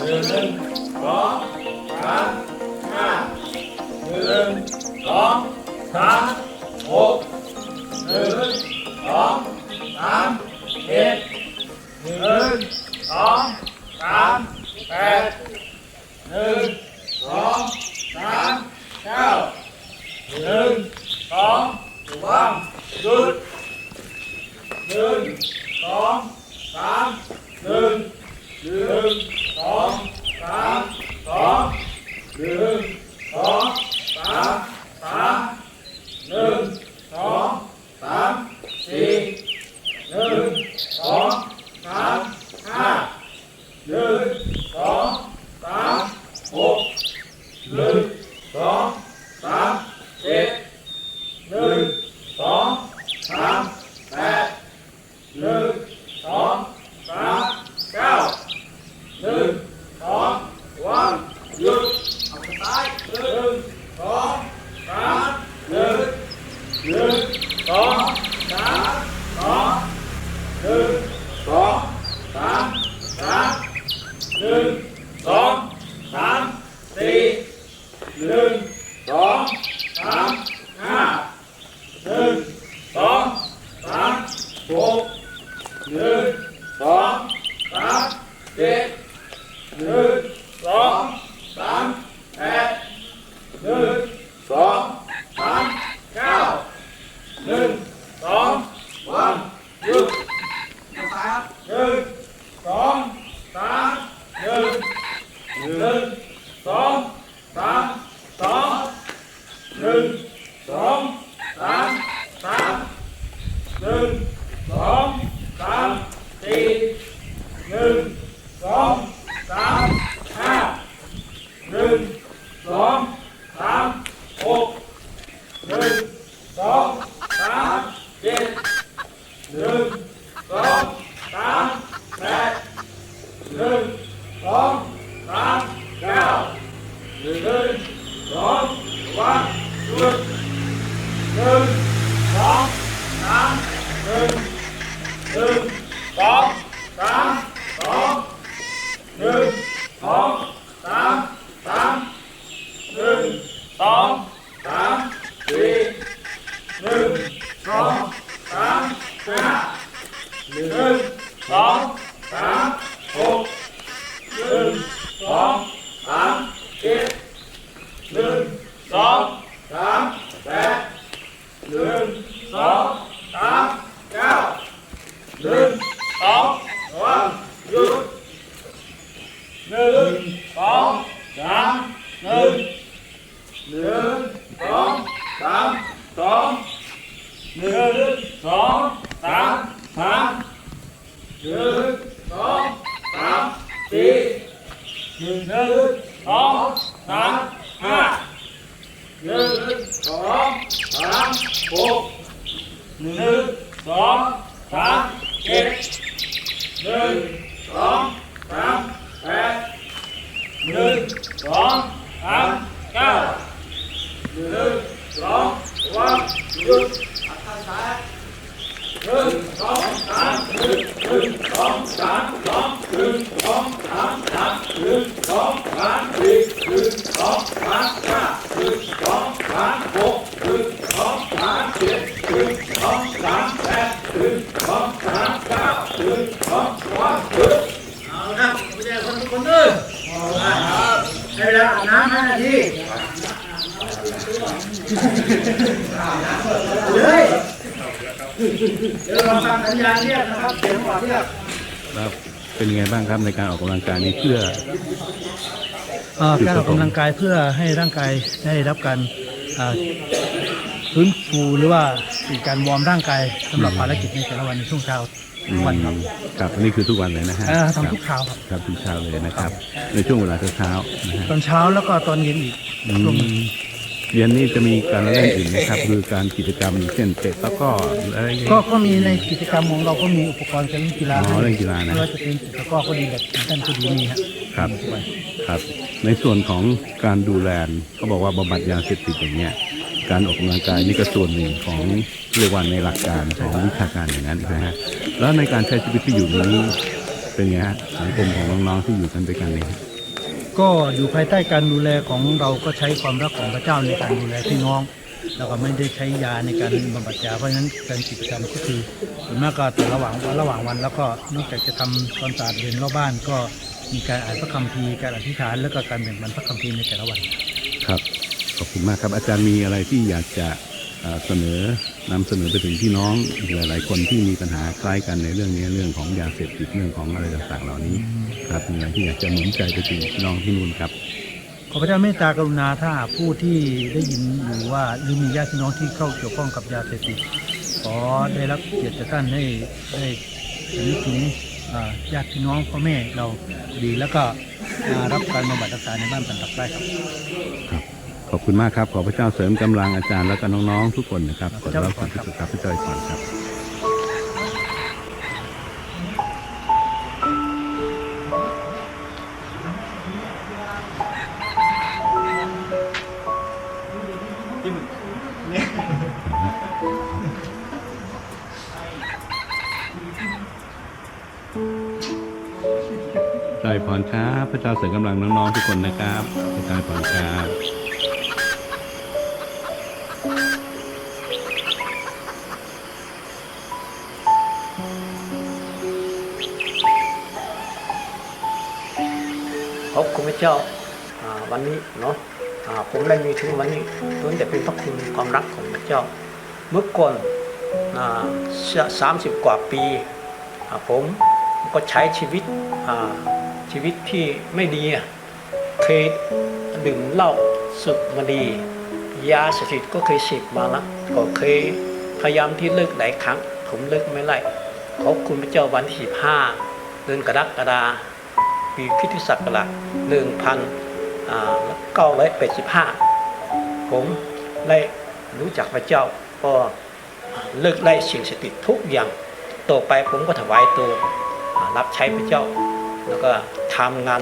người linh có tám ha người linh có tám một người linh có tám chín người linh có tám bẹt người linh có tám cao người linh có quang good người linh tám lương lương สองสามสองหนึ่งสองสามสามหนึ่งสองสามสี่หนึ่งสองสามห้าหนึ่งสองสามหกหนึ่งสองสามเจ็ดหนึ่ง งสองสามห้าหนึ่งสองสามหกหนึ่งสองสามเจ็ดหนึ่งสองสามแปดหนึ่งสองสามเก้าหนึ่งสองวันหยุดหนึ่งสองสามหนึ่งหนึ่งสองสามสองหนึ่งสองสามสามหนึ่งสองสามสี่หนึ่งสองสามห้าหนึ่งสองสามหกหนึ่งสองสามเจ็ดหนึ่งสองสามแปด หนึ่งสองสามเก้าหนึ่งสองวันหยุดหนึ่งสองสามหนึ่งหนึ่งสองสามสองหนึ่งสองสามสามหนึ่งสองสามสี่หนึ่งสองสามห้าหนึ่งสองสามหกหนึ่งสองสามเจ็ดหนึ่งสองสามแปดหนึ่งสองสามเก้าหนึ่งสองวันหยุดเอาละครับไม่ใช่คนทุกคนเด้อ ใช้เวลาอาบน้ำห้านาทีเลยเดี๋ยวเราฟังสัญญาณเรียกนะครับเสียงก่อนเรียกครับเป็นยังไงบ้างครับในการออกกำลังกายนี้เพื่อเอ่อการออกกำลังกายเพื่อให้ร่างกายได้รับการอ่าฟื้นฟูหรือว่าเป็นการวอร์มร่างกายสำหรับภารกิจในแต่ละวันในช่วงเช้า อืมวันครับครับอันนี้คือทุกวันเลยนะฮะเอ่อครับทำทุกเช้าครับครับทุกเช้าเลยนะครับ ในช่วงเวลาเช้าๆนะฮะตอนเช้าแล้วก็ตอนเย็นอีกอืช่วงมเย็นนี่จะมีการเล่นอื่นนะครับคือการกิจกรรมเช่นเตะตะกร้อหรืออะไรอย่างเงี้ย ก็ก็มีในกิจกรรมของเราก็มีอุปกรณ์การเล่นกีฬาอ๋อเล่นกีฬานะ ไม่ว่าจะเป็นตะกร้อก็ดีแบบท่านก็ดีมีครับครับ ครับ ในส่วนของการดูแลเขาบอกว่าบำบัดยาเสพติดอย่างเงี้ย การออกกำลังกายนี่ก็ส่วนหนึ่งของเรียกว่าในหลักการของวิชาการอย่างนั้นนะฮะแล้วในการใช้ชีวิตที่อยู่นี้เป็นไงฮะสังคมของน้องๆที่อยู่กันด้วยกันเนี่ยก็อยู่ภายใต้การดูแลของเราก็ใช้ความรักของพระเจ้าในการดูแลพี่น้องแล้วก็ไม่ได้ใช้ยาในการบำบัดยาเพราะฉะนั้นการกิจกรรมก็คือส่วนมากก็แต่ระหว่างวันระหว่างวัน แล้วก็นอกจากจะทำความสะอาดเรือนรอบบ้านก็มีการอ่านพระคัมภีร์การอธิษฐานแล้วก็การแบ่งปันพระคัมภีร์ในแต่ละวัน ครับ ขอบคุณมากครับอาจารย์มีอะไรที่อยากจะเอ่อเสนอนำเสนอไปถึงพี่น้องอีกหลาย ๆ คนที่มีปัญหาคล้ายกันในเรื่องนี้เรื่องของยาเสพติดเรื่องของอะไรต่างๆ เหล่านี้ ครับมีอะไรที่อยากจะหนุนใจไปถึงพี่น้องที่นู่นครับขอพระเจ้าเมตตากรุณาถ้าหากผู้ที่ได้ยินอยู่ว่าหรือมีญาติพี่น้องที่เข้าเกี่ยวข้องกับยาเสพติดขอได้รับเกียรติจากท่านให้ได้นึกถึงอ่าญาติพี่น้องพ่อแม่เราดีแล้วก็มารับการบำบัดรักษาในบ้านปันตักได้ครับครับ ขอบคุณมากครับ ขอพระเจ้าเสริมกำลังอาจารย์และก็น้องๆทุกคนนะครับขอรับความสุขครับพระเจ้าอวยพรครับได้พรครับ พระเจ้าเสริมกำลังน้องๆทุกคนนะครับได้พรครับ ขอบคุณพระเจ้าวันนี้เนาะผมได้มีถึงวันนี้ล้วนแต่เป็นพระคุณความรักของพระเจ้า เมื่อก่อนสามสิบกว่าปี ผมก็ใช้ชีวิตชีวิตที่ไม่ดีเคยดื่มเหล้าสุบมาดียาเสพติดก็เคยเสพมาแล้วก็เคยพยายามที่เลิกหลายครั้ง ผมเลิกไม่ได้ขอบคุณพระเจ้าวันที่ห้าเดือนกรกฎาคม ปีคริสตศักราช1985 ผมได้รู้จักพระเจ้าก็เลิกไล่สิ่งสติดทุกอย่างต่อไปผมก็ถวายตัวรับใช้พระเจ้า แล้วก็ทำงาน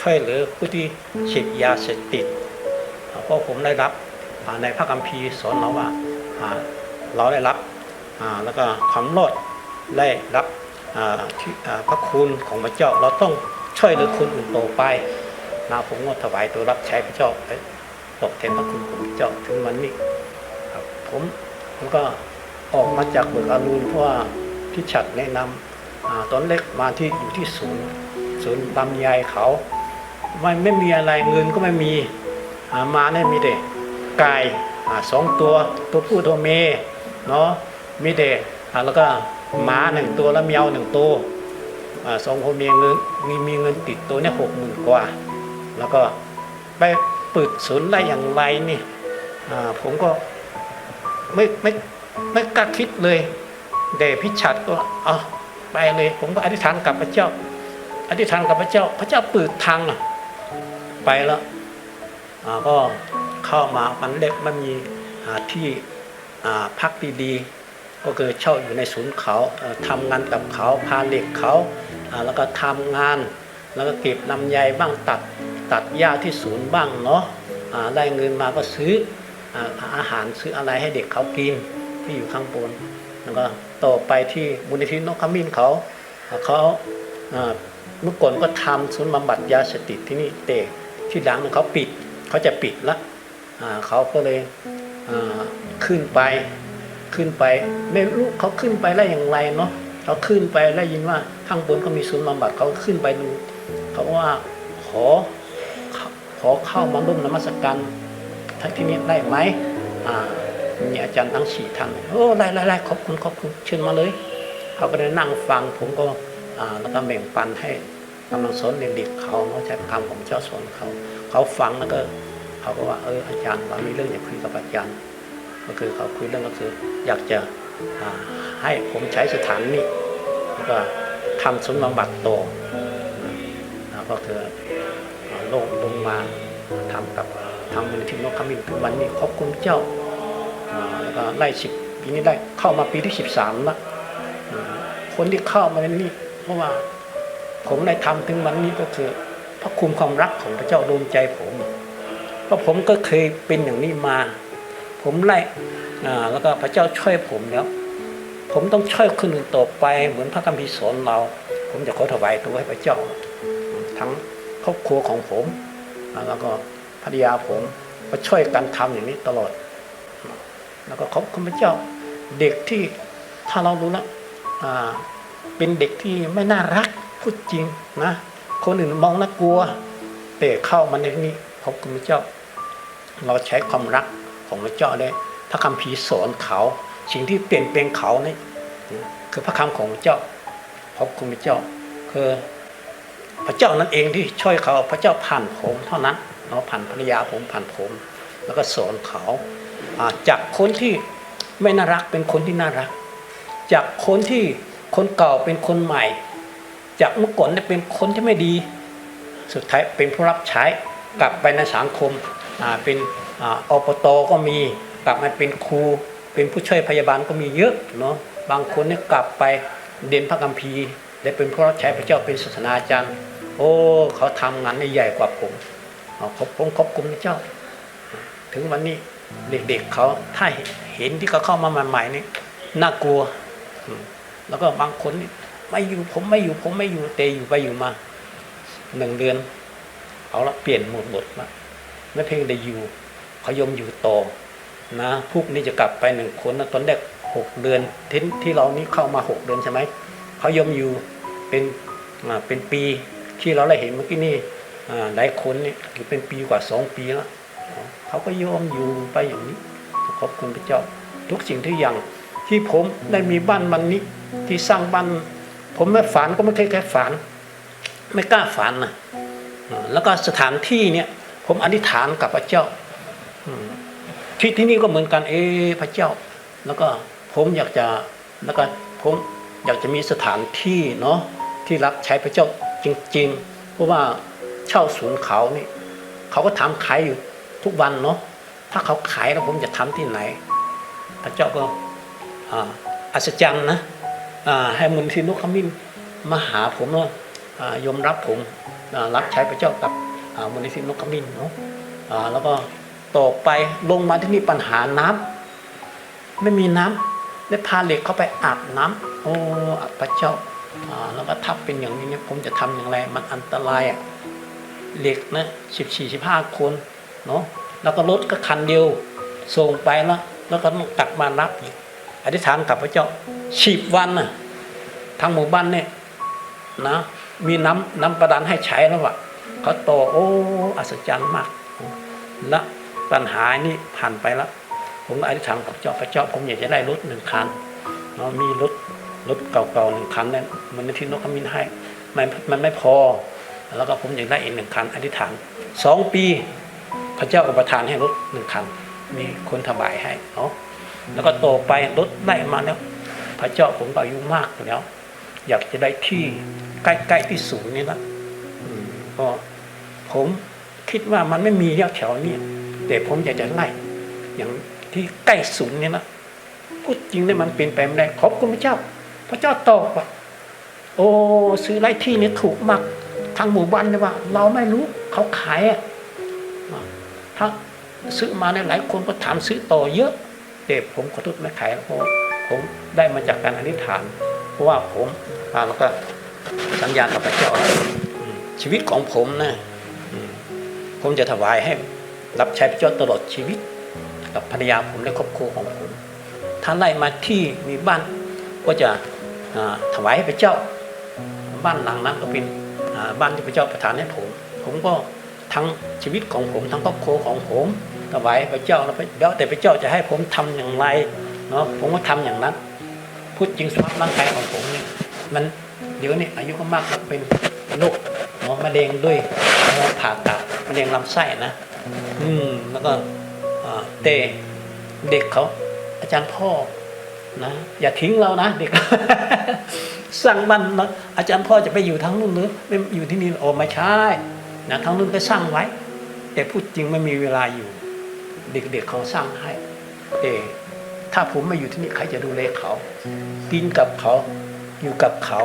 ช่วยเหลือผู้ที่เสพยาเสพติดเพราะผมได้รับในพระคัมภีร์สอนเราว่าเราได้รับแล้วก็ความรอดได้รับ พระคุณของพระเจ้าเราต้องช่วยเหลือคนอื่นต่อไปนะผมก็ถวายตัวรับใช้พระเจ้าไปตอบแทนพระคุณของพระเจ้าถึงวันนี้ผมผมก็ออกมาจากเบิกอรุณเพราะว่าพี่ฉัดแนะนำอาตอนเล็กมาที่อยู่ที่ศูนย์ศูนย์ลำไยเขาไม่ไม่มีอะไรเงินก็ไม่มีมาเนี่ยมีแต่ไก่สองตัวตัวผู้ตัวเมียเนาะมีแต่อ่าแล้วก็ หมาหนึ่งตัวแล้วแมวหนึ่งตัวสองคนมีเงินมีมีเงินติดตัวเนี่ยหกหมื่นกว่า แล้วก็ไปเปิดศูนย์ได้อย่างไรนี่ผมก็ไม่ไม่ไม่กล้าคิดเลยแต่พิชัดก็เอาไปเลย ผมก็อธิษฐานกับพระเจ้า อธิษฐานกับพระเจ้า พระเจ้าเปิดทางน่ะไปแล้วก็เข้ามามันเล็กมันมีที่พักดีๆ ก็คือเช่าอยู่ในศูนย์เขาเอ่อทำงานกับเขาพาเด็กเขาอ่าแล้วก็ทำงาน แล้วก็เก็บลำไยบ้างตัดตัดหญ้าที่ศูนย์บ้างเนาะอ่าได้เงินมาก็ซื้ออ่าอาหารซื้ออะไรให้เด็กเขากินที่อยู่ข้างบนแล้วก็ต่อไปที่มูลนิธินกขมิ้นเขาอ่าเขาอ่าเมื่อก่อนก็ทำศูนย์บำบัดยาเสพติดที่นี่แต่ที่ดังเขาปิดเขาจะปิดละอ่าเขาก็เลยอ่าขึ้นไป ขึ้นไป ไม่รู้เขาขึ้นไปได้อย่างไรเนาะเขาขึ้นไปได้ยินว่าข้างบนเขามีศูนย์บำบัดเขาขึ้นไปดูเขาว่าขอขอเข้ามาร่วมนมัสการที่นี่ได้ไหมอ่ามีอาจารย์ทั้งสี่ท่านโอ้ไล่ไล่ไล่ขอบคุณขอบคุณเชิญมาเลยเขาก็ได้นั่งฟังผมก็อ่าแล้วก็แบ่งปันให้กำลังสอนเด็กๆเขาเนาะใช้คำของเจ้าสอนเขา เขาฟังแล้วก็เขาก็ว่าเอออาจารย์เรามีเรื่องอยากคุยกับอาจารย์ ก็คือเขาคุยเรื่องก็คืออยากจะให้ผมใช้สถานนี้แล้วก็ทำศูนย์บำบัดโตอก็คืออ่าลงลงมาทำกับทางมูลนิธินกขมิ้นถึงวันนี้ขอบคุณเจ้าแล้วก็ไล่สิบปีนี้ได้เข้ามาปีที่สิบสามละคนที่เข้ามาในนี้เพราะว่าผมได้ทำถึงวันนี้ก็คือ พระคุณความรักของพระเจ้าดวงใจผมเพราะผมก็เคยเป็นอย่างนี้มา ผมไล่แล้วก็พระเจ้าช่วยผมแล้ว ผมต้องช่วยคนอื่นต่อไป เหมือนพระคัมภีร์สอนเรา ผมจะขอถวายตัวให้พระเจ้า ทั้งครอบครัวของผม แล้วก็ภรรยาผมก็ช่วยกันทำอย่างนี้ตลอด แล้วก็ขอบคุณพระเจ้าเด็กที่ถ้าเรารู้แล้วเป็นเด็กที่ไม่น่ารักพูดจริงนะคนอื่นมองน่ากลัวแต่เข้ามาในนี้ขอบคุณพระเจ้า เราใช้ความรัก ของพระเจ้าได้ พระคำภีสอนเขาสิ่งที่เปลี่ยนแปลงเขานี่คือพระคำของพระเจ้าขอบคุณพระเจ้า คือพระเจ้านั่นเองที่ช่วยเขาพระเจ้าผ่านผมเท่านั้นเนาะผ่านภรรยาผมผ่านผม แล้วก็สอนเขาจากคนที่ไม่น่ารักเป็นคนที่น่ารัก จากคนที่คนเก่าเป็นคนใหม่ จากเมื่อก่อนเนี่เป็นคนที่ไม่ดี สุดท้ายเป็นผู้รับใช้กลับไปในสังคมเป็น ออปตก็มีกลับมาเป็นครูเป็นผู้ช่วยพยาบาลก็มีเยอะเนาะบางคนเนี่ยกลับไปเรียนพระคัมภีได้เป็นผู้รับใช้พระเจ้าเป็นศาสนาจารย์ โอ้เขาทำงานใหญ่กว่าผมเอาผมขอบคุณพระเจ้า ถึงวันนี้เด็กๆเขาถ้าเห็นที่เขาเข้ามาใหม่ๆนี่น่ากลัว แล้วก็บางคนไม่อยู่ผมไม่อยู่ผมไม่อยู่เตอยู่ไปอยู่มาหนึ่งเดือน เอาละเปลี่ยนหมดหมดละไม่เพียงได้อยู่ ขายอมอยู่ต่อนะพวกนี้จะกลับไปหนึ่งคนนะตอนแรกหกเดือนที่ที่เรานี่เข้ามาหกเดือนใช่ไหมเขายอมอยู่เป็นเป็นปีที่เราได้เห็นเมื่อกี้นี่หลายคนนี่อยู่เป็นปีกว่าสองปีแล้วเขาก็ยอมอยู่ไปอย่างนี้ขอบคุณพระเจ้า ทุกสิ่งทุกอย่างที่ผมได้มีบ้านมันนี้ที่สร้างบ้านผมไม่ฝันก็ไม่เคยแค่ฝันไม่กล้าฝันนะแล้วก็สถานที่เนี่ยผมอธิษฐานกับพระเจ้า ที่ที่นี่ก็เหมือนกันเอพระเจ้า แล้วก็ผมอยากจะแล้วก็ผมอยากจะมีสถานที่เนาะที่รับใช้พระเจ้าจริง ๆ เพราะว่าเช่าศูนย์เขานี่เขาก็ทำขายอยู่ทุกวันเนาะถ้าเขาขายแล้วผมจะทำที่ไหน พระเจ้าก็อัศจรรย์นะอาให้มุนทินุขมิ้นมาหาผมเนาะยอมรับผมรับใช้พระเจ้ากับอามูลนิธินกขมิ้นเนาะอาแล้วก็ ต่อไปลงมาที่นี่ปัญหาน้ำไม่มีน้ำได้พาเหล็กเข้าไปอาบน้ำโอ้พระเจ้าแล้วก็ทับเป็นอย่างนี้เนี่ยผมจะทำอย่างไร มันอันตรายอะเหล็กนะสิบสี่สิบห้าคนเนาะแล้วก็รถก็คันเดียวส่งไปแล้วแล้วก็ต้องตักมารับอีกอธิษฐานกับพระเจ้าฉีบวันน่ะทางหมู่บ้านเนี่ยนะมีน้ำน้ำประดานให้ใช้แล้วอะเขาโตโอ้อัศจรรย์มากและ ปัญหานี้ผ่านไปแล้ว ผมอธิษฐานกับเจ้าพระเจ้า ผมอยากจะได้รถหนึ่งคันเนาะมีรถรถเก่าๆหนึ่งคันเนี่ยมันที่นกขมิ้นให้มันมันไม่พอ แล้วก็ผมอยากได้อีกหนึ่งคันอธิษฐานสองปี พระเจ้าก็ประทานให้รถหนึ่งคัน มีคนถวายให้เนาะแล้วก็โตไปรถได้มาแล้ว พระเจ้าผมก็อายุมากแล้ว อยากจะได้ที่ใกล้ๆที่ศูนย์นี่ละก็ผมคิดว่ามันไม่มีแถวๆนี้ แต่ผมอยากจะไล่อย่างที่ใกล้ศูนย์เนี่ละพูดจริงเนี่ยมันเป็นไปไม่ได้ขอบคุณพระเจ้า พระเจ้าตอบว่าโอ้ซื้อไร่ที่นี่ถูกมากทางหมู่บ้านเนี่ยว่า เราไม่รู้เขาขายอะถ้าซื้อมาในยหลายคนก็ถามซื้อต่อเยอะแต่ผมขอโทษไม่ขายเพราะผมได้มาจากการอธิษฐาน เพราะว่าผมอ่าแล้วก็สัญญากับพระเจ้าชีวิตของผมนะผมจะถวายให้ รับใช้พระเจ้าตลอดชีวิต กับภรรยาผมและครอบครัวของผมถ้านไล่มาที่มีบ้านก็จะถวายให้พระเจ้า บ้านหลังนั้นก็เป็นบ้านที่พระเจ้าประทานให้ผม ผมก็ทั้งชีวิตของผมทั้งครอบครัวของผมถวายพระเจ้าแล้วแล้วแต่พระเจ้าจะให้ผมทำอย่างไรเนาะผมก็ทำอย่างนั้น พูดจริงสภาพร่างกายของผมเนี่ยมันเดี๋ยวนี้อายุก็มากแล้วเป็นโรคหมอมะเร็งด้วยหมอผ่าตัดมะเร็งลำไส้นะ อืม แล้วก็อ่าเตเด็กเขาอาจารย์พ่อนะอย่าทิ้งเรานะเด็กสั่งมันนะอาจารย์พ่อจะไปอยู่ทั้งนู้นหรือไม่อยู่ที่นี่โอ้ไม่ใช่นะทั้งนู้นก็สร้างไว้ แต่พูดจริงไม่มีเวลาอยู่ เด็กๆเเขาสร้างให้แต่ถ้าผมไม่อยู่ที่นี่ใครจะดูแลเขา กินกับเขาอยู่กับเขา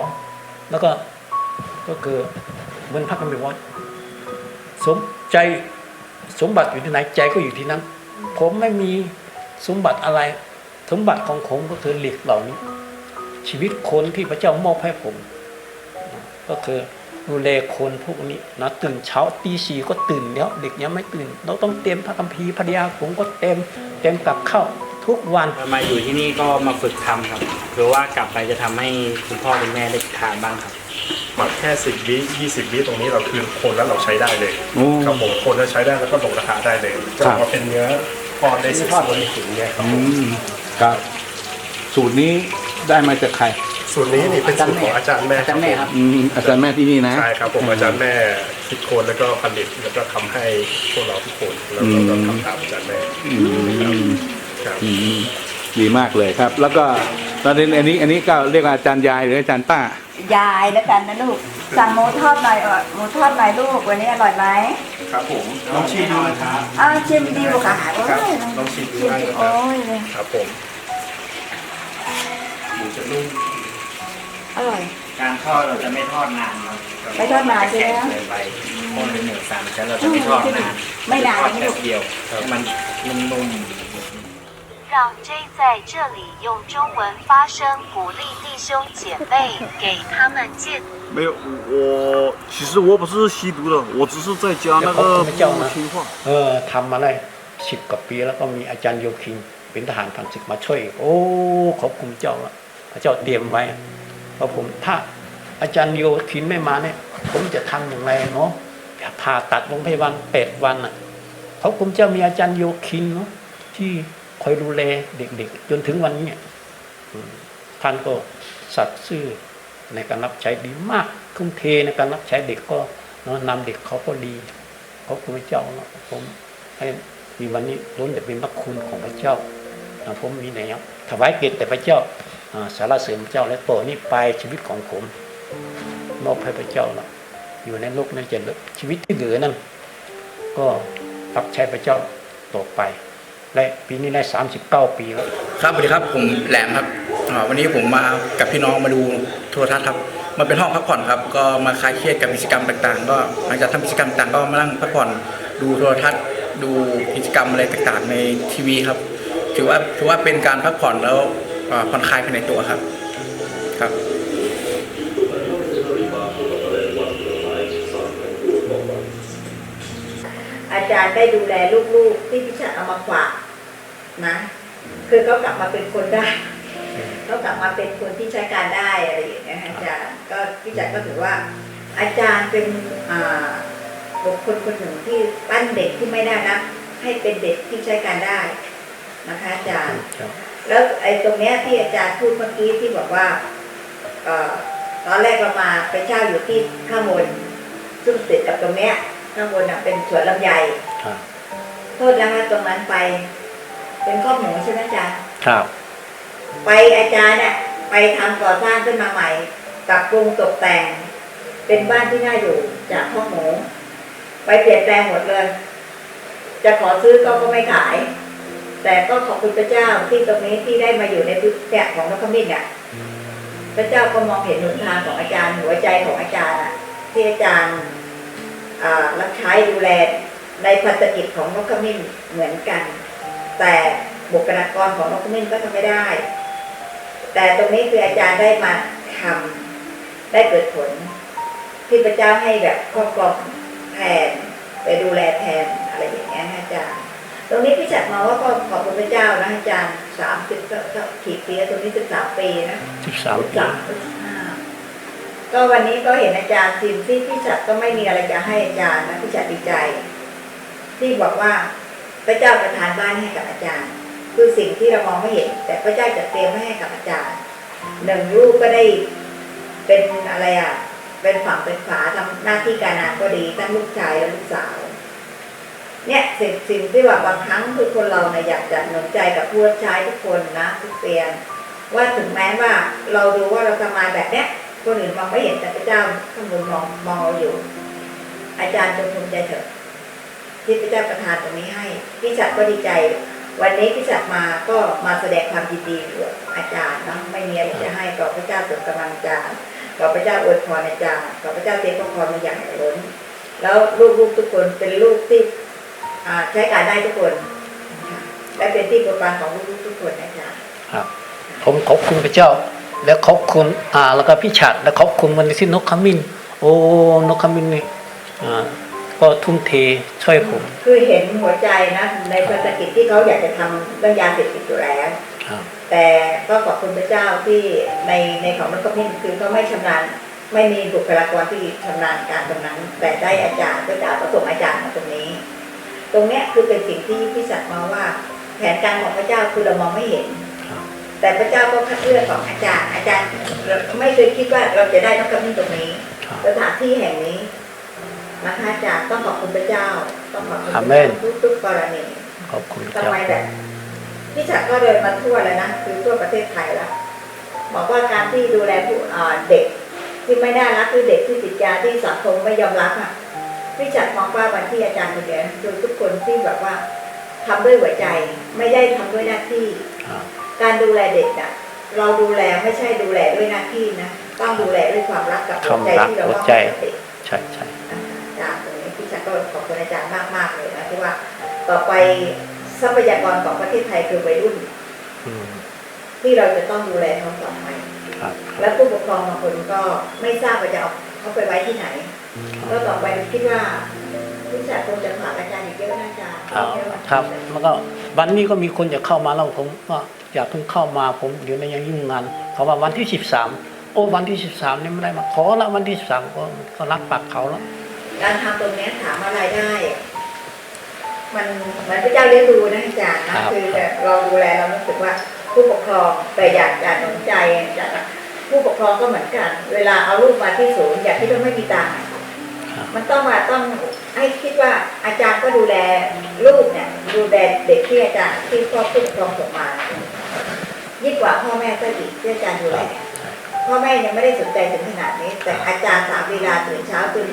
แล้วก็ก็คือเหมือนพระคัมภีร์ว่าสมใจ สมบัติอยู่ที่ไหนใจก็อยู่ที่นั้น ผมไม่มีสมบัติอะไร สมบัติของผมก็คือเหล็กเหล่านี้ ชีวิตคนที่พระเจ้ามอบให้ผม ก็คือดูแลคนพวกนี้นะตื่นเช้าตีสี่ก็ตื่นแล้วเด็กยังไม่ตื่น เราต้องเตรียมพระคัมภีร์ภรรยาผมก็เต็มเต็มกับข้าวทุกวันมาอยู่ที่นี่ก็มาฝึกทำครับหรือว่ากลับไปจะทำให้คุณพ่อคุณแม่ได้ทานบ้างครับ หมักแค่สิบวิยี่สิบวิตรงนี้เราคือคนแล้วเราใช้ได้เลยโอ้ครับผมคนแล้วใช้ได้แล้วก็ลงกระทะได้เลยจะออกมาเป็นเนื้อทอดได้สวยๆอย่างเงี้ยครับอืผมมครับ สูตรนี้ได้มาจากใคร ส่วนนี้นี่เป็นสูตรของอาจารย์แม่อาจารย์แม่ครับ อืมอาจารย์แม่ที่นี่นะ ใช่ครับผมอาจารย์แม่คิดคนแล้วก็ผลิตแล้วก็ทำให้พวกเราทุกคนแล้วเราก็ทำตามอาจารย์แม่อืมครับอืมดีมากเลยครับ แล้วก็ตอนนี้อันนี้อันนี้ก็เรียกว่าอาจารย์ยายหรืออาจารย์ป้า ยายแล้วกันนะลูก สั่งหมูทอดหน่อยเออหมูทอดหน่อยลูกวันนี้อร่อยไหมครับผมลองชิมดูนะครับอ้าวชิมดีกว่าค่ะโอ้ครับยลองชิมดูชิมได้ดินะครัโอ้บยเลยครับผมหมูจะนุ่มอร่อย การทอดเราจะไม่ทอดนานครับไม่ทอดนานใช่ไหมแข็งเกินไปเพราะมันเป็นหมูสามชั้นเราจะไม่ทอดนานไม่นานทอดไม่แป๊ลูบกเดียวให้มันนุ่มๆ 让 J 在这里用中文发声，鼓励弟兄姐妹，给他们戒没有，我其实我不是吸毒的，我只是在家那个不听话。 เออทำมาได้สิบกว่าปีแล้วก็มีอาจารย์โยคินเป็นทหารผ่านศึกมาช่วย โอ้ขอบคุณเจ้าอะพระเจ้าเตรียมไว้อะเพราะผมถ้าอาจารย์โยคินไม่มาเนี่ย ผมจะทำอย่างไรเนาะผ่าตัดโรงพยาบาลแปดวันอ่ะเพราะผมจะมีอาจารย์โยคินเนาะที่ คอยดูแลเด็กๆ จนถึงวันนี้ท่านก็สัตย์ซื่อในการรับใช้ดีมาก ทุ่มเทในการรับใช้เด็กก็นนำเด็กเขาก็ดีเขอบคุณพระเจ้าผมให้มีวันนี้ล้นแต่เป็นพระคุณของพระเจ้าอ่ผมมีไหนครับถวายเกียรติแต่พระเจ้าสารเสริญพระเจ้าและต่อนี้ไปชีวิตของผมมอบให้พระเจ้านะอยู่ในโลกนั้นจะเหลือชีวิตที่เหลือนั้นก็รับใช้พระเจ้าต่อไป และปีนี้ได้ 39 ปีแล้วครับสวัสดีครับผมแหลมครับอ่าวันนี้ผมมากับพี่น้องมาดูโทรทัศน์ครับ มันเป็นห้องพักผ่อนครับ ก็มาคลายเครียดกับกิจกรรมต่างๆ ก็หลังจากทำกิจกรรมต่างก็มานั่งพักผ่อนดูโทรทัศน์ ดูกิจกรรมอะไรต่างๆ ในทีวีครับ ถือว่าถือว่าเป็นการพักผ่อนแล้วอ่าผ่อนคลายภายในตัวครับครับ อาจารย์ได้ดูแลลูกๆ ที่พิชาเอามาฝาก นะคือเขากลับมาเป็นคนได้เขากลับมาเป็นคนที่ใช้การได้อะไรอย่างเงี้ยอาจารย์ก็พิชาก็ถือว่า อาจารย์เป็นอ่าบุคคลคนหนึ่งที่ปั้นเด็กที่ไม่ได้นะให้เป็นเด็กที่ใช้การได้นะคะอาจารย์ครับแล้วไอ้ตรงเนี้ยที่อาจารย์พูดเมื่อกี้ที่บอกว่าเอ่อตอนแรกเรามาไปเช่าอยู่ที่ข้างบนซึ่งติดกับตรงเนี้ยข้างบนน่ะเป็นสวนลำไยครับโทษนะคะตรงนั้นไป เป็นข้อหมูใช่ไหมอาจารย์ครับ ไปอาจารย์เนี่ยไปทำก่อสร้างขึ้นมาใหม่ปรับปรุงตกแต่ง เป็นบ้านที่น่าอยู่จากข้อหมู ไปเปลี่ยนแปลงหมดเลย จะขอซื้อก็ก็ไม่ขาย แต่ก็ขอบคุณพระเจ้าที่ตรงนี้ที่ได้มาอยู่ในพื้นที่ของนกขมิ้นเนี่ยพระเจ้าก็มองเห็นหนทางของอาจารย์หัวใจของอาจารย์อะที่อาจารย์อ่ารับใช้ดูแลในพันธกิจของนกขมิ้นเหมือนกัน แต่บุคลากรของนกขมิ้นก็ทำไม่ได้ แต่ตรงนี้คืออาจารย์ได้มาทำได้เกิดผล ที่พระเจ้าให้แบบครอบครองแทนไปดูแลแทนอะไรอย่างเงี้ยนะอาจารย์ ตรงนี้พี่จัดมาว่าก็ขอบคุณพระเจ้านะอาจารย์สามสิบกี่ปีแล้วตรงนี้สิบสามปีนะ13ปีสามก็วันนี้ก็เห็นอาจารย์ทีมที่พี่จัดก็ไม่มีอะไรจะให้อาจารย์นะพี่จัดดีใจ ที่บอกว่า พระเจ้าประทานบ้านให้กับอาจารย์ คือสิ่งที่เรามองไม่เห็น แต่พระเจ้าจะเตรียมไว้ให้กับอาจารย์หนึ่งลูกก็ได้เป็นอะไรอะ เป็นฝั่งเป็นฝาทำหน้าที่การงานก็ดีทั้งลูกชายและลูกสาว เนี่ยสิ่งสิ่งที่ว่าบางครั้งคือคนเราเนี่ยอยากจะหนุนใจกับผู้รับใช้ทุกคนนะทุกเตียนว่าถึงแม้ว่าเราดูว่าเราทำงานแบบเนี้ยคนอื่นมองไม่เห็นแต่พระเจ้าข้างบนมองมองเราอยู่ อาจารย์จงภูมิใจเถอะ ที่พระเจ้าประทานตรงนี้ให้พี่จัดก็ดีใจ วันนี้พี่จัดมาก็มาแสดงความยินดีกับอาจารย์นะไม่มีอะไรจะให้ก็พระเจ้าเสริมกำลังอาจารย์ก็พระเจ้าอวยพรอาจารย์ก็พระเจ้าเทพระพรมาอย่างล้น แล้วลูกๆทุกคนเป็นลูกที่ใช้การได้ทุกคน และเป็นที่ปรดปานของลูกๆทุกคนนะจ๊ะครับผมขอบคุณพระเจ้า และขอบคุณอ่าแล้วก็พี่ฉัดและขอบคุณวันนี้ที่นกขมิ้นโอ้นกขมิ้นนี่อ่า ก็ทุ่มเทช่วยผม คือเห็นหัวใจนะ ในภารกิจที่เขาอยากจะทำเรื่องยาเสพติดอยู่แล้วครับแต่ก็ขอบคุณพระเจ้าที่ในในของนักพินคือเขาไม่ชำนาญไม่มีบุคลากรที่ชำนาญการตรงนั้น แต่ได้อาจารย์พระเจ้าประสงอาจารย์มาตรงนี้ ตรงเนี้ยคือเป็นสิ่งที่พี่สัตว์มองว่า แผนการของพระเจ้าคือเรามองไม่เห็นครับแต่พระเจ้าก็คัดเลือกของอาจารย์ อาจารย์ไม่เคยคิดว่าเราจะได้นักพินตรงนี้ครับสถานที่แห่งนี้ นะคะอาจารย์ต้องขอบคุณพระเจ้า ต้องขอบคุณพอาระเมเจ้านทุกๆกรณีขอบคุณทำเจ้าไมแบบพี่จักรก็เดินมาทั่วแล้วนะคือทั่วประเทศไทยแล้วบอกว่าการที่ดูแลผู้อ่าเด็กที่ไม่น่ารักคือเด็กที่ติดยาที่สังคมไม่ยอมรับอะพี่จักรมองว่าวันที่อาจารย์คนเดียวคือทุกคนที่แบบว่าทำด้วยหัวใจไม่ได้ทำด้วยหน้าที่ครับการดูแลเด็กอะเราดูแลไม่ใช่ดูแลด้วยหน้าที่นะต้องดูแลด้วยความรักกับหัวใจที่เรามอบให้กับเด็กใช่ใช่อา จารย์ตรงนี้พี่ชักก็ขอบคุณอาจารย์มากมากๆเลยนะที่ว่าต่อไปทรัพยากรของประเทศไทยคือวัยรุ่นอืมที่เราจะต้องดูแลเขาต่อไปครับและผู้ปกครองบางคนก็ไม่ทราบว่าจะเอาเขาไปไว้ที่ไหนก็ต่อไปคิดว่าพี่ชักคงจะฝากอาจารย์อีกเยอะนะอาจารย์ครับครับแล้วก็วันนี้ก็มีคนจะเข้ามาแล้วผมก็อยากเพิ่งเข้ามาผมเดี๋ยวนี้ยังยุ่งงานเขาว่าวันที่สิบสามโอ้วันที่สิบสามนี่ไม่ได้มาขอละวันที่สิบสามก็ก็รับปากเขาแล้ว การทำตรงเนี้ยถามว่ารายได้อะมันเหมือนพระเจ้าเลี้ยงดูนะอาจารย์นะครับคือแบบเราดูแลเรารู้สึกว่าผู้ปกครองแต่อยากจะหนุนใจอยากผู้ปกครองก็เหมือนกัน เวลาเอาลูกมาที่ศูนย์อยากที่ต้องไม่มีตังค์อะมันต้องมาต้องให้คิดว่าอาจารย์ก็ดูแลลูกเนี่ยดูแลเด็กที่อาจารย์ที่พ่อผู้ปกครองส่งมายิ่งกว่าพ่อแม่ก็อีกที่อาจารย์ดูแลพ่อแม่ยังไม่ได้สนใจถึงขนาดนี้ แต่อาจารย์สามเวลาตื่นเช้าตื่น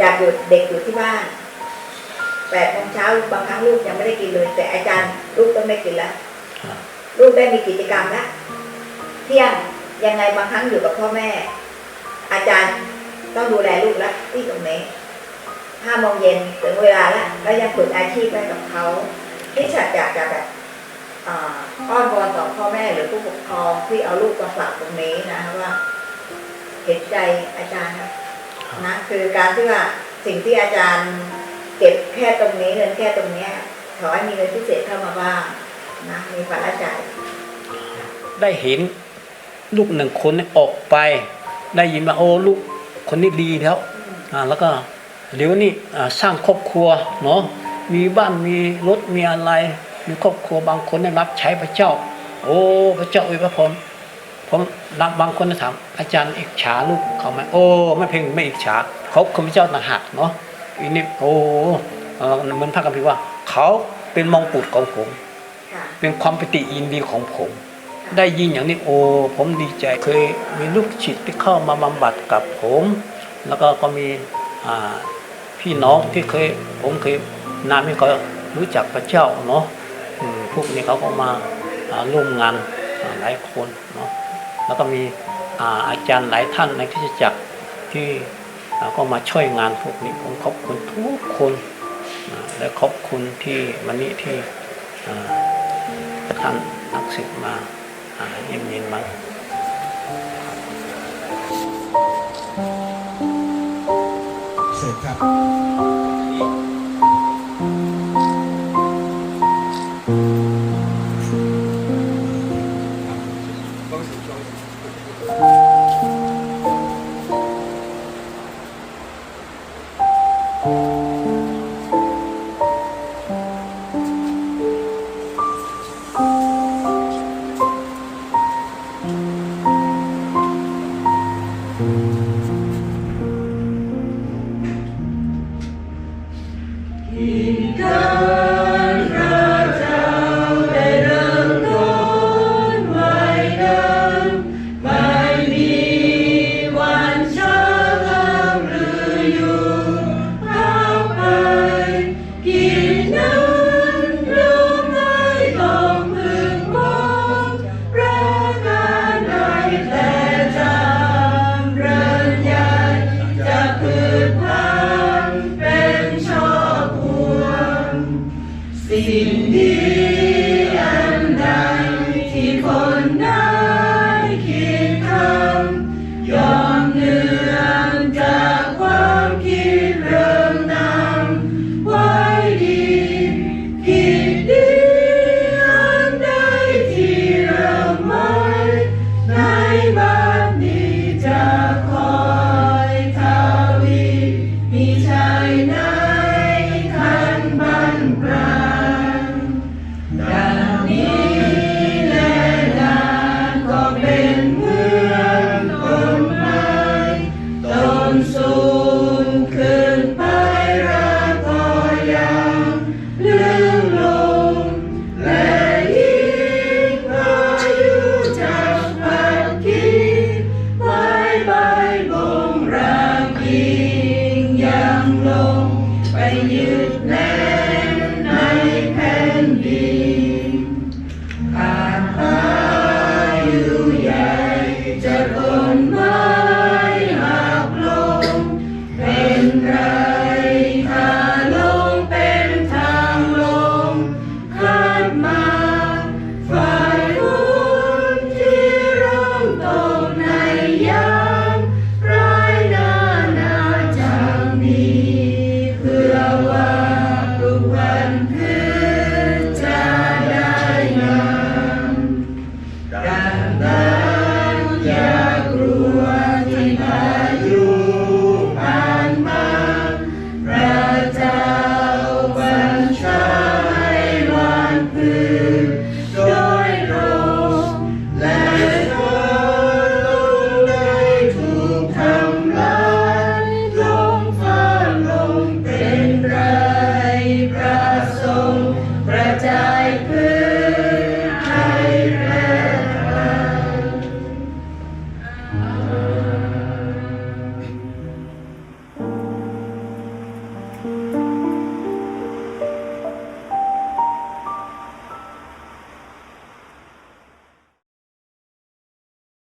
จากอยู่เด็กอยู่ที่บ้านแปดโมงเช้าบางครั้งลูกยังไม่ได้กินเลย แต่อาจารย์ลูกต้องได้กินแล้วลูกได้มีกิจกรรมแล้วเที่ยงยังไงบางครั้งอยู่กับพ่อแม่ อาจารย์ต้องดูแลลูกแล้วที่ตรงนี้ห้าโมงเย็นถึงเวลาแล้วแล้วยังฝึกอาชีพไว้กับเขาที่ฉันอยากจะแบบอ่าอ้อนวอนต่อพ่อแม่หรือผู้ปกครองที่เอาลูกมาฝากตรงนี้นะว่า เห็นใจอาจารย์นะ นะคือการที่ว่าสิ่งที่อาจารย์เก็บแค่ตรงนี้เงินแค่ตรงเนี้ยขอให้มีเงินพิเศษเข้ามาบ้างนะมีภาระจ่ายได้เห็นลูกหนึ่งคนเนี่ยออกไป ได้ยินว่าโอ้ลูกคนนี้ดีแล้วอ่าแล้วก็เดี๋ยวนี้อ่าสร้างครอบครัวเนาะมีบ้านมีรถมีอะไรมีครอบครัวบางคนได้รับใช้พระเจ้า โอ้พระเจ้าอวยพระพร ผมรับบางคนถามอาจารย์อิจฉาลูกเขาไหมโอ้ไม่เพียงไม่อิจฉาเขาคือพระเจ้าต่างหากเนาะอีนี่โอ้เอ่อเหมือนพระคัมภีร์ว่า เขาเป็นมงกุฎของผมค่ะเป็นความปิติยินดีของผม ได้ยินอย่างนี้โอ้ผมดีใจเคยมีลูกศิษย์ที่เข้ามาบำบัดกับผม แล้วก็ก็มีอ่าพี่น้องที่เคยผมเคยนานไม่ก็รู้จักพระเจ้าเนาะอืมพวกนี้เขาก็มาอ่าร่วมงานอ่าหลายคนเนาะ แล้วก็มีอาอาจารย์หลายท่านในคริสตจักรที่ก็มาช่วยงานพวกนี้ผมขอบคุณทุกคนและขอบคุณที่วันนี้ที่ท่านนักศึกมาอ่าเย็นเย็นมาเสร็จครับ